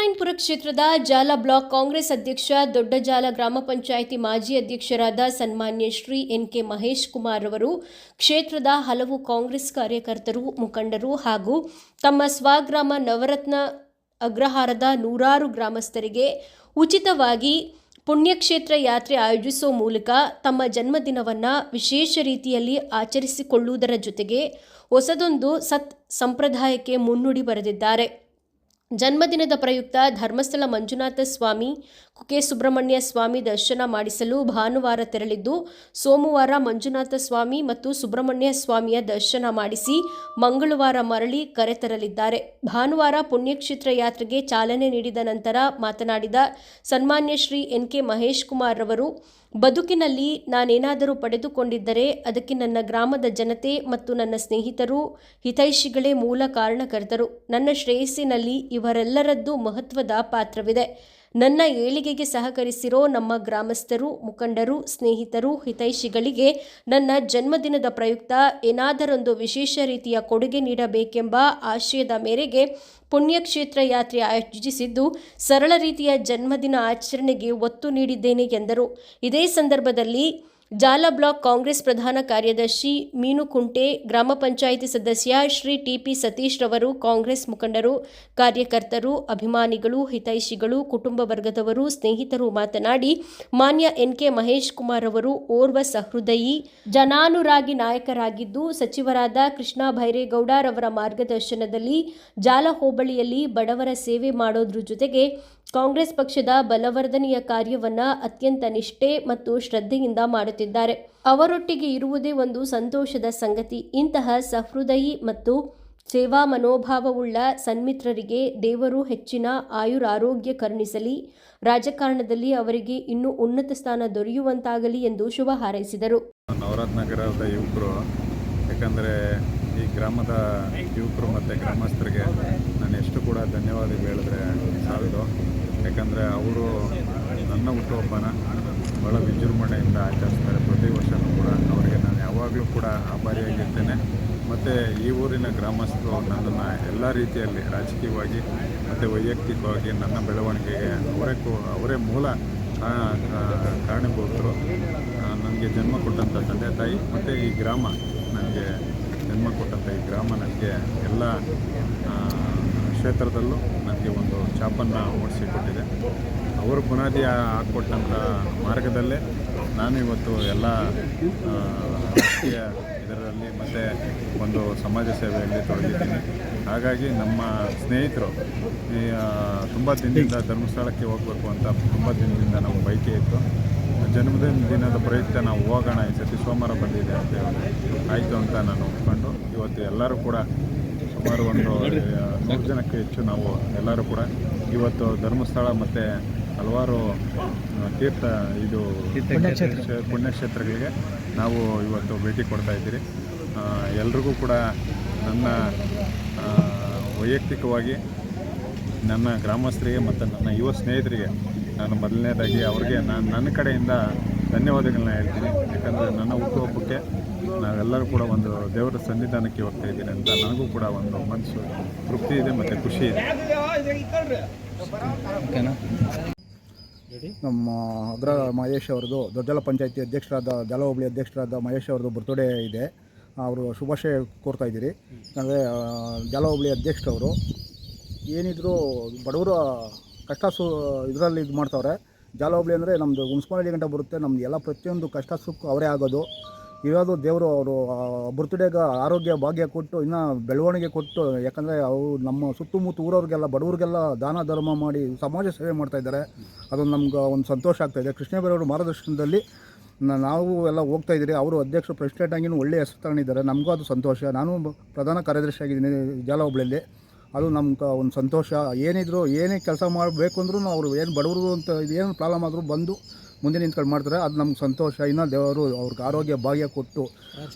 ಬ್ಯಾಟ್ರಾಯನ್ಪುರ ಕ್ಷೇತ್ರದ ಜಾಲ ಬ್ಲಾಕ್ ಕಾಂಗ್ರೆಸ್ ಅಧ್ಯಕ್ಷ ದೊಡ್ಡಜಾಲ ಗ್ರಾಮ ಪಂಚಾಯಿತಿ ಮಾಜಿ ಅಧ್ಯಕ್ಷರಾದ ಸನ್ಮಾನ್ಯ ಶ್ರೀ ಎನ್ ಕೆ ಮಹೇಶ್ ಕುಮಾರ್ ಅವರು ಕ್ಷೇತ್ರದ ಹಲವು ಕಾಂಗ್ರೆಸ್ ಕಾರ್ಯಕರ್ತರು, ಮುಖಂಡರು ಹಾಗೂ ತಮ್ಮ ಸ್ವಗ್ರಾಮ ನವರತ್ನ ಅಗ್ರಹಾರದ ನೂರಾರು ಗ್ರಾಮಸ್ಥರಿಗೆ ಉಚಿತವಾಗಿ ಪುಣ್ಯಕ್ಷೇತ್ರ ಯಾತ್ರೆ ಆಯೋಜಿಸುವ ಮೂಲಕ ತಮ್ಮ ಜನ್ಮದಿನವನ್ನು ವಿಶೇಷ ರೀತಿಯಲ್ಲಿ ಆಚರಿಸಿಕೊಳ್ಳುವುದರ ಜೊತೆಗೆ ಹೊಸದೊಂದು ಸತ್ ಸಂಪ್ರದಾಯಕ್ಕೆ ಮುನ್ನುಡಿ ಬರೆದಿದ್ದಾರೆ. ಜನ್ಮದಿನದ ಪ್ರಯುಕ್ತ ಧರ್ಮಸ್ಥಳ ಮಂಜುನಾಥ ಸ್ವಾಮಿ ಕುಕೆ ಸುಬ್ರಹ್ಮಣ್ಯ ಸ್ವಾಮಿ ದರ್ಶನ ಮಾಡಿಸಲು ಭಾನುವಾರ ತೆರಳಿದ್ದು, ಸೋಮವಾರ ಮಂಜುನಾಥ ಸ್ವಾಮಿ ಮತ್ತು ಸುಬ್ರಹ್ಮಣ್ಯ ಸ್ವಾಮಿಯ ದರ್ಶನ ಮಾಡಿಸಿ ಮಂಗಳವಾರ ಮರಳಿ ಕರೆತರಲಿದ್ದಾರೆ ಭಾನುವಾರ ಪುಣ್ಯಕ್ಷೇತ್ರ ಯಾತ್ರೆಗೆ ಚಾಲನೆ ನೀಡಿದ ನಂತರ ಮಾತನಾಡಿದ ಸನ್ಮಾನ್ಯ ಶ್ರೀ ಎನ್. ಕೆ. ಮಹೇಶ್ ಕುಮಾರ್ ರವರು, ಬದುಕಿನಲ್ಲಿ ನಾನೇನಾದರೂ ಪಡೆದುಕೊಂಡಿದ್ದರೆ ಅದಕ್ಕೆ ನನ್ನ ಗ್ರಾಮದ ಜನತೆ ಮತ್ತು ನನ್ನ ಸ್ನೇಹಿತರು, ಹಿತೈಷಿಗಳೇ ಮೂಲ ಕಾರಣಕರ್ತರು. ನನ್ನ ಶ್ರೇಯಸ್ಸಿನಲ್ಲಿ ಇವರೆಲ್ಲರದ್ದು ಮಹತ್ವದ ಪಾತ್ರವಿದೆ. ನನ್ನ ಏಳಿಗೆಗೆ ಸಹಕರಿಸಿರೋ ನಮ್ಮ ಗ್ರಾಮಸ್ಥರು, ಮುಖಂಡರು, ಸ್ನೇಹಿತರು, ಹಿತೈಷಿಗಳಿಗೆ ನನ್ನ ಜನ್ಮದಿನದ ಪ್ರಯುಕ್ತ ಏನಾದರೊಂದು ವಿಶೇಷ ರೀತಿಯ ಕೊಡುಗೆ ನೀಡಬೇಕೆಂಬ ಆಶಯದ ಮೇರೆಗೆ ಪುಣ್ಯಕ್ಷೇತ್ರ ಯಾತ್ರೆ ಆಯೋಜಿಸಿದ್ದು ಸರಳ ರೀತಿಯ ಜನ್ಮದಿನ ಆಚರಣೆಗೆ ಒತ್ತು ನೀಡಿದ್ದೇನೆ ಎಂದರು. ಇದೇ ಸಂದರ್ಭದಲ್ಲಿ ಜಾಲ ಬ್ಲಾಕ್ ಕಾಂಗ್ರೆಸ್ ಪ್ರಧಾನ ಕಾರ್ಯದರ್ಶಿ ಮೀನುಕುಂಟೆ ಗ್ರಾಮ ಪಂಚಾಯಿತಿ ಸದಸ್ಯ ಶ್ರೀ ಟಿಪಿ ಸತೀಶ್ ರವರು, ಕಾಂಗ್ರೆಸ್ ಮುಖಂಡರು, ಕಾರ್ಯಕರ್ತರು, ಅಭಿಮಾನಿಗಳು, ಹಿತೈಷಿಗಳು, ಕುಟುಂಬ ವರ್ಗದವರು, ಸ್ನೇಹಿತರು ಮಾತನಾಡಿ, ಮಾನ್ಯ ಎನ್ಕೆ ಮಹೇಶ್ ಕುಮಾರ್ ಅವರು ಓರ್ವ ಸಹೃದಯಿ, ಜನಾನುರಾಗಿ ನಾಯಕರಾಗಿದ್ದು, ಸಚಿವರಾದ ಕೃಷ್ಣ ಭೈರೇಗೌಡರವರ ಮಾರ್ಗದರ್ಶನದಲ್ಲಿ ಜಾಲ ಹೋಬಳಿಯಲ್ಲಿ ಬಡವರ ಸೇವೆ ಮಾಡೋದ್ರ ಜೊತೆಗೆ ಕಾಂಗ್ರೆಸ್ ಪಕ್ಷದ ಬಲವರ್ಧನೆಯ ಕಾರ್ಯವನ್ನು ಅತ್ಯಂತ ನಿಷ್ಠೆ ಮತ್ತು ಶ್ರದ್ಧೆಯಿಂದ ಮಾಡುತ್ತಿದ್ದಾರೆ. ಅವರೊಟ್ಟಿಗೆ ಇರುವುದೇ ಒಂದು ಸಂತೋಷದ ಸಂಗತಿ. ಇಂತಹ ಸಹೃದಯಿ ಮತ್ತು ಸೇವಾ ಮನೋಭಾವವುಳ್ಳ ಸನ್ಮಿತ್ರರಿಗೆ ದೇವರು ಹೆಚ್ಚಿನ ಆಯುರಾರೋಗ್ಯ ಕರುಣಿಸಲಿ. ರಾಜಕಾರಣದಲ್ಲಿ ಅವರಿಗೆ ಇನ್ನೂ ಉನ್ನತ ಸ್ಥಾನ ದೊರೆಯುವಂತಾಗಲಿ ಎಂದು ಶುಭ ಹಾರೈಸಿದರು. ನವರತ್ನಗರದ ಯುವಕರು, ಯಾಕಂದರೆ ಈ ಗ್ರಾಮದ ಯುವಕರು ಮತ್ತು ಗ್ರಾಮಸ್ಥರಿಗೆ ನಾನು ಎಷ್ಟು ಕೂಡ ಧನ್ಯವಾದಗಳು ಹೇಳಿದ್ರೆ ಸಾಲದು ಯಾಕಂದರೆ ಅವರು ನನ್ನ ಹುಟ್ಟುಹಬ್ಬನ ಭಾಳ ವಿಜೃಂಭಣೆಯಿಂದ ಆಚರಿಸ್ತಾರೆ ಪ್ರತಿ ವರ್ಷವೂ ಕೂಡ. ಅವರಿಗೆ ನಾನು ಯಾವಾಗಲೂ ಕೂಡ ಆಭಾರಿಯಾಗಿರ್ತೇನೆ. ಮತ್ತು ಈ ಊರಿನ ಗ್ರಾಮಸ್ಥರು ನನ್ನನ್ನು ಎಲ್ಲ ರೀತಿಯಲ್ಲಿ ರಾಜಕೀಯವಾಗಿ ಮತ್ತು ವೈಯಕ್ತಿಕವಾಗಿ ನನ್ನ ಬೆಳವಣಿಗೆಗೆ ಅವರೇ ಅವರೇ ಮೂಲ ಕಾರಣೀಭೂತರು. ನನಗೆ ಜನ್ಮ ಕೊಟ್ಟಂಥ ತಂದೆ, ತಾಯಿ ಮತ್ತು ಈ ಗ್ರಾಮ. ನನಗೆ ಜನ್ಮ ಕೊಟ್ಟಂಥ ಈ ಗ್ರಾಮ, ನನಗೆ ಎಲ್ಲ ಕ್ಷೇತ್ರದಲ್ಲೂ ನನಗೆ ಒಂದು ಚಾಪನ್ನು ಓಡಿಸಿಕೊಟ್ಟಿದೆ. ಅವರು ಬುನಾದಿ ಹಾಕ್ಕೊಟ್ಟಂಥ ಮಾರ್ಗದಲ್ಲೇ ನಾನು ಇವತ್ತು ಎಲ್ಲ ರಾಜಕೀಯ ಇದರಲ್ಲಿ ಮತ್ತು ಒಂದು ಸಮಾಜ ಸೇವೆಯಲ್ಲಿ ತೊಡಗಿದ್ದೀನಿ. ಹಾಗಾಗಿ ನಮ್ಮ ಸ್ನೇಹಿತರು ಈ ತುಂಬ ದಿನದಿಂದ ಧರ್ಮಸ್ಥಳಕ್ಕೆ ಹೋಗಬೇಕು ಅಂತ ತುಂಬ ದಿನದಿಂದ ನಮ್ಮ ಬೈಕೆ ಇತ್ತು. ಜನ್ಮದಿನ ದಿನದ ಪ್ರಯುಕ್ತ ನಾವು ಹೋಗೋಣ, ಈ ಸತಿ ಸೋಮವಾರ ಬಂದಿದೆ ಅಂತ ಹೇಳಿ. ಆಯಿತು ಅಂತ ನಾನು ಒಪ್ಕೊಂಡು ಇವತ್ತು ಎಲ್ಲರೂ ಕೂಡ ಸುಮಾರು ಒಂದು ನೂರು ಜನಕ್ಕೆ ಹೆಚ್ಚು ನಾವು ಎಲ್ಲರೂ ಕೂಡ ಇವತ್ತು ಧರ್ಮಸ್ಥಳ ಮತ್ತು ಹಲವಾರು ತೀರ್ಥ ಇದು ಕ್ಷೇ- ಪುಣ್ಯಕ್ಷೇತ್ರಗಳಿಗೆ ನಾವು ಇವತ್ತು ಭೇಟಿ ಕೊಡ್ತಾ ಇದ್ದೀರಿ. ಎಲ್ರಿಗೂ ಕೂಡ ನನ್ನ ವೈಯಕ್ತಿಕವಾಗಿ ನನ್ನ ಗ್ರಾಮಸ್ಥರಿಗೆ ಮತ್ತು ನನ್ನ ಯುವ ಸ್ನೇಹಿತರಿಗೆ ನಾನು ಮೊದಲನೇದಾಗಿ ಅವ್ರಿಗೆ ನಾನು ನನ್ನ ಕಡೆಯಿಂದ ಧನ್ಯವಾದಗಳನ್ನ ಹೇಳ್ತೀನಿ. ಯಾಕಂದರೆ ನನ್ನ ಹುಟ್ಟುಹಬ್ಬಕ್ಕೆ ನಾವೆಲ್ಲರೂ ಕೂಡ ಒಂದು ದೇವರ ಸನ್ನಿಧಾನಕ್ಕೆ ಹೋಗ್ತಾ ಇದ್ದೀನಿ ಅಂತ ನನಗೂ ಕೂಡ ಒಂದು ಮನಸ್ಸು ತೃಪ್ತಿ ಇದೆ ಮತ್ತು ಖುಷಿ ಇದೆ. ನಮ್ಮ ಅಗ್ರ ಮಹೇಶ್ ಅವ್ರದ್ದು ದೊಡ್ಡಲ ಪಂಚಾಯತಿ ಅಧ್ಯಕ್ಷರಾದ ದಲ ಹೋಬಳಿ ಅಧ್ಯಕ್ಷರಾದ ಮಹೇಶ್ ಅವ್ರದ್ದು ಬರ್ತಡೇ ಇದೆ. ಅವರು ಶುಭಾಶಯ ಕೋರ್ತಾ ಇದ್ದೀರಿ. ಅಂದರೆ ದಲ ಹೋಬಳಿ ಅಧ್ಯಕ್ಷರವರು ಏನಿದ್ರು ಬಡವರ ಕಷ್ಟ ಸು ಇದರಲ್ಲಿ ಇದು ಮಾಡ್ತಾವ್ರೆ. ಜಾಲ ಹೋಬಳಿ ಅಂದರೆ ನಮ್ಮದು ಮುನ್ಸಿಪಾಲಿಟಿ ಗಂಟ ಬರುತ್ತೆ. ನಮ್ದು ಎಲ್ಲ ಪ್ರತಿಯೊಂದು ಕಷ್ಟ ಸುಖ ಅವರೇ ಆಗೋದು. ಇವಾಗ ದೇವರು, ಅವರು ಬರ್ತ್ಡೇಗೆ ಆರೋಗ್ಯ ಭಾಗ್ಯ ಕೊಟ್ಟು, ಇನ್ನೂ ಬೆಳವಣಿಗೆ ಕೊಟ್ಟು, ಯಾಕಂದರೆ ಅವರು ನಮ್ಮ ಸುತ್ತಮುತ್ತ ಊರವ್ರಿಗೆಲ್ಲ, ಬಡವರಿಗೆಲ್ಲ ದಾನ, ಧರ್ಮ ಮಾಡಿ ಸಮಾಜ ಸೇವೆ ಮಾಡ್ತಾಯಿದ್ದಾರೆ ಅದು ನಮ್ಗೆ ಒಂದು ಸಂತೋಷ ಆಗ್ತಾಯಿದೆ ಕೃಷ್ಣಬೈರವ್ರ ಮಾರ್ಗದರ್ಶನದಲ್ಲಿ ನಾವು ಎಲ್ಲ ಹೋಗ್ತಾ ಇದ್ದೀರಿ. ಅವರು ಅಧ್ಯಕ್ಷರು, ಪ್ರೆಸಿಡೆಂಟ್ ಆಗಿನೂ ಒಳ್ಳೆ ಹೆಸರು ತಗೊಂಡಿದ್ದಾರೆ ನಮಗೂ ಅದು ಸಂತೋಷ. ನಾನು ಪ್ರಧಾನ ಕಾರ್ಯದರ್ಶಿ ಆಗಿದ್ದೀನಿ ಜಾಲ ಹೋಬಳಿಯಲ್ಲಿ ಅದು ನಮ್ಗೆ ಒಂದು ಸಂತೋಷ. ಏನಿದ್ರು ಏನೇ ಕೆಲಸ ಮಾಡಬೇಕು ಅಂದ್ರೂ ಅವರು ಏನು ಬಡವರು ಅಂತ ಏನು ಪ್ರಾಬ್ಲಮ್ ಆದರೂ ಬಂದು ಮುಂದೆ ನಿಂತ್ಕೊಂಡು ಮಾಡ್ತಾರೆ. ಅದು ನಮ್ಗೆ ಸಂತೋಷ. ಇನ್ನೂ ದೇವರು ಅವ್ರಿಗೆ ಆರೋಗ್ಯ ಭಾಗ್ಯ ಕೊಟ್ಟು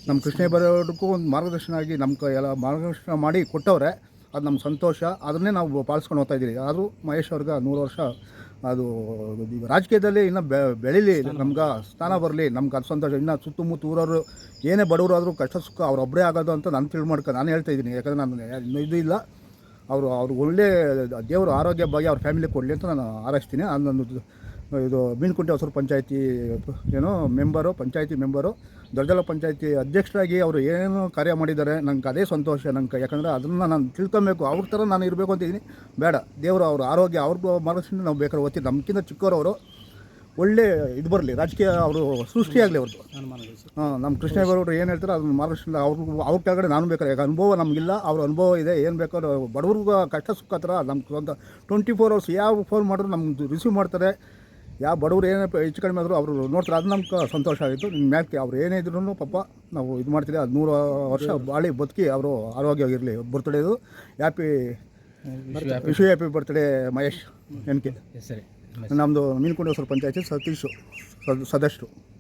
ನಮ್ಮ ಕೃಷ್ಣ ಬರೋದಕ್ಕೂ ಒಂದು ಮಾರ್ಗದರ್ಶನ ಆಗಿ ನಮ್ಮ ಎಲ್ಲ ಮಾರ್ಗದರ್ಶನ ಮಾಡಿ ಕೊಟ್ಟವ್ರೆ ಅದು ನಮ್ಮ ಸಂತೋಷ. ಅದನ್ನೇ ನಾವು ಪಾಲಿಸ್ಕೊಂಡು ಹೋಗ್ತಾ ಇದ್ದೀವಿ ಆದರೂ ಮಹೇಶ್ ಅವ್ರಿಗೆ ನೂರು ವರ್ಷ ಅದು ರಾಜಕೀಯದಲ್ಲಿ ಇನ್ನೂ ಬೆ ಬೆಳೀಲಿ. ನಮ್ಗೆ ಸ್ಥಾನ ಬರಲಿ. ನಮ್ಗೆ ಅದು ಸಂತೋಷ. ಇನ್ನು ಸುತ್ತಮುತ್ತ ಊರವರು ಏನೇ ಬಡವರು ಆದರೂ ಕಷ್ಟ ಸುಖ ಅವ್ರೊಬ್ಬರೇ ಆಗೋದು ಅಂತ ನಾನು ತಿಳ್ಮಾಡ್ಕೊ ನಾನು ಹೇಳ್ತಾ ಇದ್ದೀನಿ. ಯಾಕಂದರೆ ನಾನು ಇನ್ನೂ ಇದು ಇಲ್ಲ. ಅವರು ಅವ್ರಿಗೆ ಒಳ್ಳೆ ದೇವರು ಆರೋಗ್ಯ ಬಗ್ಗೆ ಅವ್ರ ಫ್ಯಾಮಿಲಿ ಕೊಡಲಿ ಅಂತ ನಾನು ಆರೈಸ್ತೀನಿ. ಅದು ನನ್ನ ಇದು ಮೀನುಕುಂಟೆ ಹೊಸೂರು ಪಂಚಾಯತಿ, ಏನು ಮೆಂಬರು ಪಂಚಾಯತಿ ಮೆಂಬರು ದೊಡ್ಡಲ ಪಂಚಾಯತಿ ಅಧ್ಯಕ್ಷರಾಗಿ ಅವರು ಏನು ಕಾರ್ಯ ಮಾಡಿದ್ದಾರೆ, ನಂಗೆ ಅದೇ ಸಂತೋಷ. ನಂಗೆ ಯಾಕಂದರೆ ಅದನ್ನು ನಾನು ತಿಳ್ಕೊಬೇಕು. ಅವ್ರ ಥರ ನಾನು ಇರಬೇಕು ಅಂತಿದ್ದೀನಿ ಬೇಡ. ದೇವರು ಅವ್ರ ಆರೋಗ್ಯ ಅವ್ರ ಮಾರ್ಗದರ್ಶನ ನಾವು ಬೇಕಾದ್ರೆ ಓದ್ತೀವಿ. ನಮ್ಗಿಂತ ಚಿಕ್ಕವರವರು ಒಳ್ಳೆ ಇದು ಬರಲಿ ರಾಜಕೀಯ ಅವರು ಸೃಷ್ಟಿಯಾಗಲಿ ಅವ್ರದ್ದು. ಹಾಂ ನಮ್ಮ ಕೃಷ್ಣೇಗೌಡರು ಏನು ಹೇಳ್ತಾರೆ ಅದನ್ನ ಮಾರ್ಗದರ್ಶನ ಅವ್ರ ಅವ್ರ ಕೆಳಗಡೆ ನಾನು ಬೇಕಾದ್ರೆ ಯಾಕೆ ಅನುಭವ ನಮಗಿಲ್ಲ ಅವ್ರ ಅನುಭವ ಇದೆ ಏನು ಬೇಕಾದ್ರೂ ಬಡವ್ರಿಗೂ ಕಷ್ಟ ಸುಖ ಹತ್ರ ನಮ್ಮ ಸ್ವಂತ ಟ್ವೆಂಟಿ ಫೋರ್ ಅವರ್ಸ್ ಯಾವ ಫೋನ್ ಮಾಡಿದ್ರು ನಮ್ಗೆ ರಿಸೀವ್ ಮಾಡ್ತಾರೆ. ಯಾವ ಬಡವರು ಏನೇ ಹೆಚ್ಚು ಕಡಿಮೆ ಆದರೂ ಅವರು ನೋಡ್ತಾರೆ ಅದು ನಮ್ಗೆ ಸಂತೋಷ ಆಯಿತು ನಿಮ್ಮ ಮ್ಯಾಕೆ ಅವ್ರು ಏನೇ ಇದ್ರೂ ಪಾಪ ನಾವು ಇದು ಮಾಡ್ತೀವಿ ಅದು ನೂರು ವರ್ಷ ಬಾಳಿ ಬದುಕಿ ಅವರು ಆರೋಗ್ಯವಾಗಿರಲಿ ಬರ್ತಡೇದು ಹ್ಯಾಪಿ ವಿಶ್ವ happy birthday Mahesh N K. ಸರಿ. ನಮ್ಮದು ಮೀನುಕೊಂಡೇಶ್ವರ ಪಂಚಾಯತಿ ಸತೀಶು ಸದ್- ಸದಸ್ಯರು.